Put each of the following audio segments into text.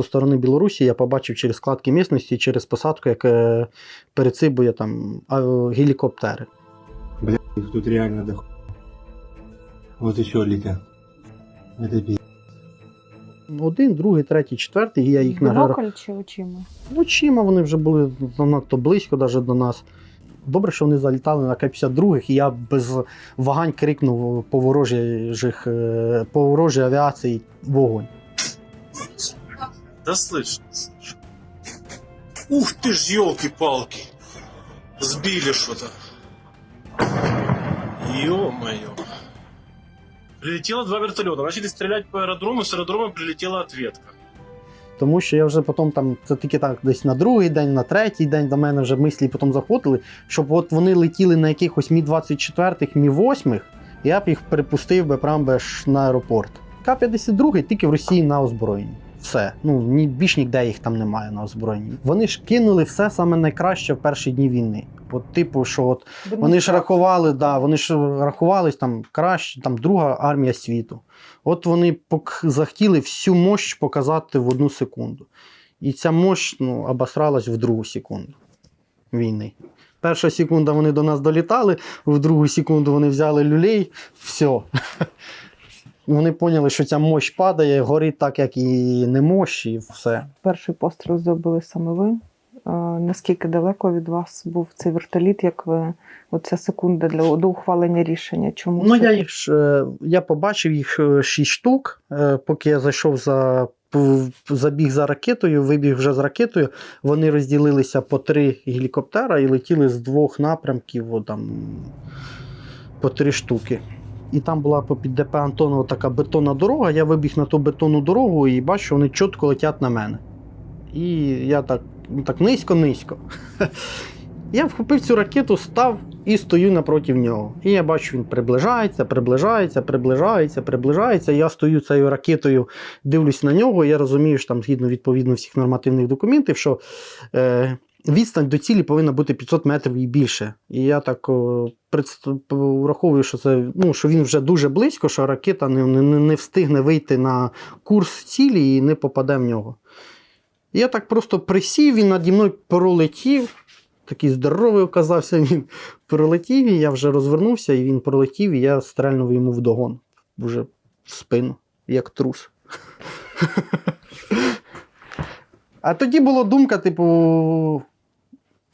Зі сторони Білорусі я побачив через складки місності, через посадку, як е, перецибує там гелікоптери. Их тут реально. Вот еще летят. Это пи***. Один, другий, третій, четвертий, і я їх награв. Бінокль чи очима? Очима вони вже були занадто близько навіть до нас. Добре, що вони залітали на К-52, і я без вагань крикнув по ворожих, е, по ворожій авіації вогонь. Да слышно, слышно. Ух ты ж, елки-палки. Сбили что-то. Ё-моё. Прилетело два вертолета. Начали стрелять по аэродрому, с аэродрома прилетела ответка. Тому що я вже потім там, це тільки так десь на другий день, на третій день до мене вже мислі потім заходили, щоб от вони летіли на якихось Мі-24, Мі-8, я б їх припустив би прям би ж на аеропорт. К-52 тільки в Росії на озброєнні. Все. Ну, ні, більш ніде їх там немає на озброєнні. Вони ж кинули все саме найкраще в перші дні війни. От, типу, що от вони ж рахували, да, вони ж рахувались там краще, там друга армія світу. От вони пок- захотіли всю мощь показати в одну секунду. І ця мощь ну, обосралась в другу секунду війни. Перша секунда вони до нас долітали, в другу секунду вони взяли люлей, все. Вони поняли, що ця мощь падає, горить так, як і не мощь, і все. Перший постріл зробили саме ви. Наскільки далеко від вас був цей вертоліт, як ви оця секунда для до ухвалення рішення? Чому Ну, я їх е, я побачив їх е, шість штук, е, поки я зайшов за. Забіг за ракетою, вибіг вже з ракетою. Вони розділилися по три гелікоптера і летіли з двох напрямків о, там, по три штуки. І там була попід ДП Антонова така бетонна дорога. Я вибіг на ту бетонну дорогу і бачу, що вони чітко летять на мене. І я так, ну, так низько-низько. Я вхопив цю ракету, став і стою напроти нього. І я бачу, він приближається, приближається, приближається, приближається. Я стою цією ракетою, дивлюсь на нього. Я розумію, що там згідно відповідно всіх нормативних документів, що е, відстань до цілі повинна бути 500 метрів і більше. І я так враховую, що це ну, що він вже дуже близько, що ракета не, не, не встигне вийти на курс цілі і не попаде в нього. Я так просто присів, він наді мною пролетів. Такий здоровий оказався він. Пролетів, і я вже розвернувся, і він пролетів, і я стрельнув йому вдогон. Вже в спину, як трус. А тоді була думка, типу,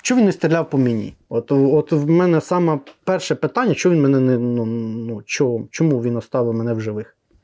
чого він не стріляв по мені? От, от в мене саме перше питання, чого він мене не. Ну, ну, чому, чому він оставив мене в живих?